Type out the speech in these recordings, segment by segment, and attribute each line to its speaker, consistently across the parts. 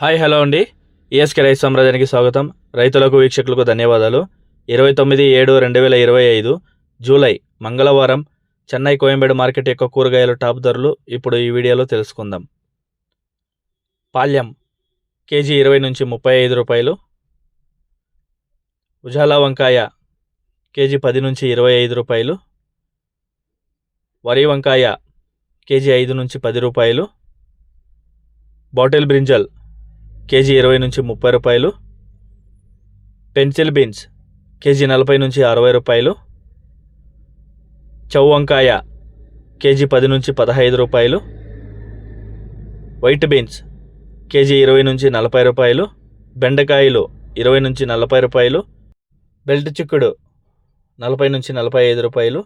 Speaker 1: Hi hello అండి. ESK రైతు సామ్రాజ్యానికి స్వాగతం. రైతులకు వీక్షకులకు ధన్యవాదాలు. ఇరవై తొమ్మిది ఏడు రెండు వేల ఇరవై ఐదు జూలై మంగళవారం చెన్నై కోయంబేడు మార్కెట్ యొక్క కూరగాయల టాప్ ధరలు ఇప్పుడు ఈ వీడియోలో తెలుసుకుందాం. పాల్యం కేజీ ఇరవై నుంచి ముప్పై ఐదు రూపాయలు. ఉజాలా వంకాయ కేజీ పది నుంచి ఇరవై ఐదు రూపాయలు. వరి వంకాయ కేజీ ఐదు నుంచి పది రూపాయలు. బాటిల్ బ్రింజల్ కేజీ ఇరవై నుంచి ముప్పై రూపాయలు. పెన్సిల్ బీన్స్ కేజీ నలభై నుంచి అరవై రూపాయలు. చౌ వంకాయ కేజీ పది నుంచి పదహైదు రూపాయలు. వైట్ బీన్స్ కేజీ ఇరవై నుంచి నలభై రూపాయలు. బెండకాయలు ఇరవై నుంచి నలభై రూపాయలు. బెల్ట్ చిక్కుడు నలభై నుంచి నలభై ఐదు రూపాయలు.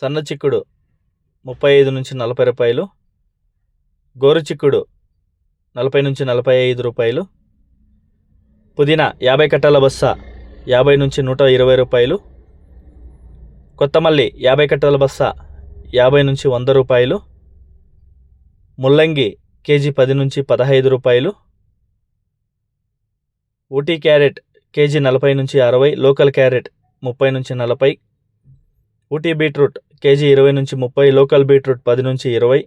Speaker 1: సన్న చిక్కుడు ముప్పై ఐదు నుంచి నలభై రూపాయలు. గోరు చిక్కుడు నలభై నుంచి నలభై ఐదు రూపాయలు. పుదీనా యాభై కట్టల బస్స యాభై నుంచి నూట ఇరవై రూపాయలు. కొత్తమల్లి యాభై కట్టల బస్స యాభై నుంచి వంద రూపాయలు. ముల్లంగి కేజీ పది నుంచి పదహైదు రూపాయలు. ఊటీ క్యారెట్ కేజీ నలభై నుంచి అరవై లోకల్ క్యారెట్ ముప్పై నుంచి నలభై. ఊటీ బీట్రూట్ కేజీ ఇరవై నుంచి ముప్పై లోకల్ బీట్రూట్ పది నుంచి ఇరవై.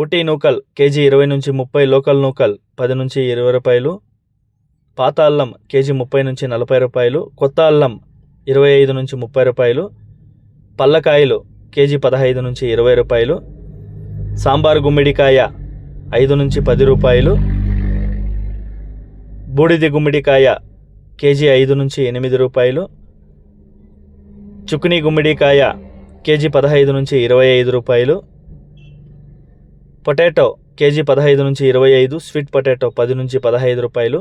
Speaker 1: ఊటీ నూకల్ కేజీ ఇరవై నుంచి ముప్పై లోకల్ నూకల్ పది నుంచి ఇరవై రూపాయలు. పాత అల్లం కేజీ ముప్పై నుంచి నలభై రూపాయలు. కొత్త అల్లం ఇరవై ఐదు నుంచి ముప్పై రూపాయలు. పల్లకాయలు కేజీ పదహైదు నుంచి ఇరవై రూపాయలు. సాంబార్ గుమ్మిడికాయ ఐదు నుంచి పది రూపాయలు. బూడిది గుమ్మిడికాయ కేజీ ఐదు నుంచి ఎనిమిది రూపాయలు. చుకుని గుమ్మిడికాయ కేజీ పదహైదు నుంచి ఇరవై ఐదు రూపాయలు. పొటాటో కేజీ పదహైదు నుంచి ఇరవై ఐదు స్వీట్ పొటాటో పది నుంచి పదహైదు రూపాయలు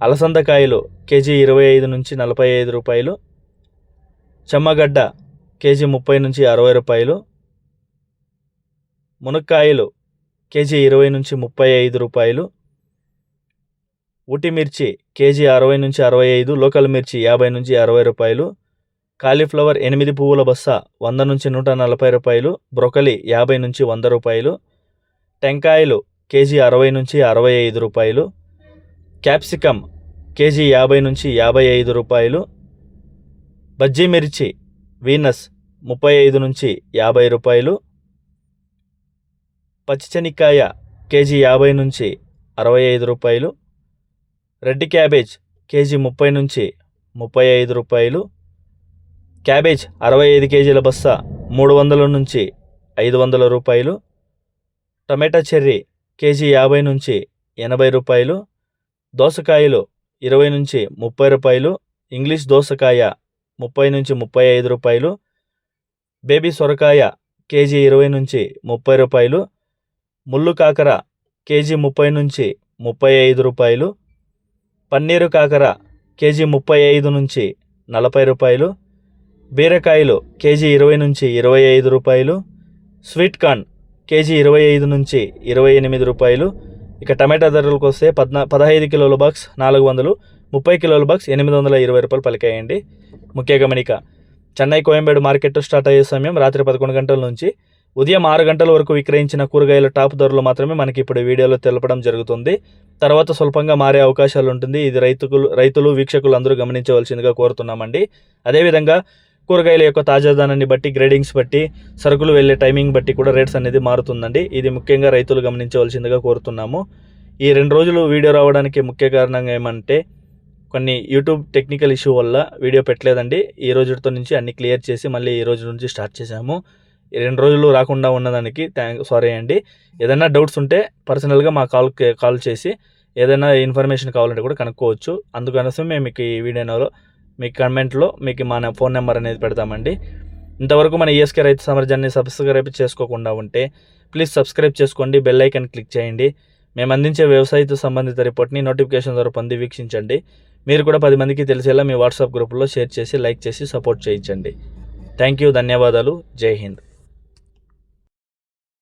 Speaker 1: అలసందకాయలు కేజీ ఇరవై ఐదు నుంచి నలభై ఐదు రూపాయలు చెమ్మగడ్డ కేజీ ముప్పై నుంచి అరవై రూపాయలు మునక్కాయలు కేజీ ఇరవై నుంచి ముప్పై ఐదు రూపాయలు ఊటి మిర్చి కేజీ అరవై నుంచి అరవై ఐదు లోకల్ మిర్చి యాభై నుంచి అరవై రూపాయలు కాలీఫ్లవర్ ఎనిమిది పువ్వుల బస్స వంద నుంచి నూట నలభై రూపాయలు బ్రొకలి యాభై నుంచి వంద రూపాయలు టెంకాయలు కేజీ అరవై నుంచి అరవై ఐదు రూపాయలు క్యాప్సికమ్ కేజీ యాభై నుంచి యాభై ఐదు రూపాయలు బజ్జీ మిర్చి వీనస్ ముప్పై ఐదు నుంచి యాభై రూపాయలు పచ్చిశనక్కాయ కేజీ యాభై నుంచి అరవై ఐదు రూపాయలు రెడ్ క్యాబేజ్ కేజీ ముప్పై నుంచి ముప్పై ఐదు రూపాయలు క్యాబేజ్ అరవై ఐదు కేజీల బస్తా మూడు వందల నుంచి ఐదు వందల రూపాయలు టమాటా చెర్రీ కేజీ యాభై నుంచి ఎనభై రూపాయలు దోసకాయలు ఇరవై నుంచి ముప్పై రూపాయలు ఇంగ్లీష్ దోసకాయ ముప్పై నుంచి ముప్పై ఐదు రూపాయలు బేబీ సొరకాయ కేజీ ఇరవై నుంచి ముప్పై రూపాయలు ముళ్ళు కాకర కేజీ ముప్పై నుంచి ముప్పై ఐదు రూపాయలు పన్నీరు కాకర కేజీ ముప్పై ఐదు నుంచి నలభై రూపాయలు బీరకాయలు కేజీ ఇరవై నుంచి ఇరవై ఐదు రూపాయలు స్వీట్ కార్న్ కేజీ ఇరవై ఐదు నుంచి ఇరవై ఎనిమిది రూపాయలు. ఇక టమాటా ధరలకు వస్తే పద్నా పదహైదు కిలోల బాక్స్ నాలుగు వందలు ముప్పై కిలోల బాక్స్ ఎనిమిది వందల ఇరవై రూపాయలు పలికాయండి. ముఖ్య గమనిక చెన్నై కోయంబేడు మార్కెట్ స్టార్ట్ అయ్యే సమయం రాత్రి పదకొండు గంటల నుంచి. ఉదయం ఆరు గంటల వరకు విక్రయించిన కూరగాయల టాప్ ధరలు మాత్రమే మనకి ఇప్పుడు వీడియోలో తెలపడం జరుగుతుంది. తర్వాత స్వల్పంగా మారే అవకాశాలు ఉంటుంది. ఇది రైతులు రైతులు వీక్షకులు అందరూ గమనించవలసిందిగా కోరుతున్నామండి. అదేవిధంగా కూరగాయల యొక్క తాజాదనాన్ని బట్టి గ్రేడింగ్స్ బట్టి సరుకులు వెళ్ళే టైమింగ్ బట్టి కూడా రేట్స్ అనేది మారుతుందండి. ఇది ముఖ్యంగా రైతులు గమనించవలసిందిగా కోరుతున్నాము. ఈ రెండు రోజులు వీడియో రావడానికి ముఖ్య కారణంగా ఏమంటే కొన్ని యూట్యూబ్ టెక్నికల్ ఇష్యూ వల్ల వీడియో పెట్టలేదండి. ఈ రోజుతో నుంచి అన్ని క్లియర్ చేసి మళ్ళీ ఈ రోజు నుంచి స్టార్ట్ చేశాము. ఈ రెండు రోజులు రాకుండా ఉన్నదానికి థ్యాంక్ సారీ అండి. ఏదైనా డౌట్స్ ఉంటే పర్సనల్గా మా కాల్ కాల్ చేసి ఏదైనా ఇన్ఫర్మేషన్ కావాలంటే కూడా కనుక్కోవచ్చు. అందుకనసం మేము మీకు ఈ వీడియోలో మీ కమెంట్లో మీకు మన ఫోన్ నెంబర్ అనేది పెడతామండి. ఇంతవరకు మన ఈఎస్కే రైతు సామర్థ్యాన్ని సబ్స్క్రైబ్ చేసుకోకుండా ఉంటే ప్లీజ్ సబ్స్క్రైబ్ చేసుకోండి బెల్ ఐకన్ క్లిక్ చేయండి. మేము అందించే వ్యవసాయతో సంబంధిత రిపోర్ట్ని నోటిఫికేషన్ ద్వారా పొంది వీక్షించండి. మీరు కూడా పది మందికి తెలిసేలా మీ వాట్సాప్ గ్రూప్లో షేర్ చేసి లైక్ చేసి సపోర్ట్ చేయించండి. థ్యాంక్ యూ ధన్యవాదాలు. జై హింద్.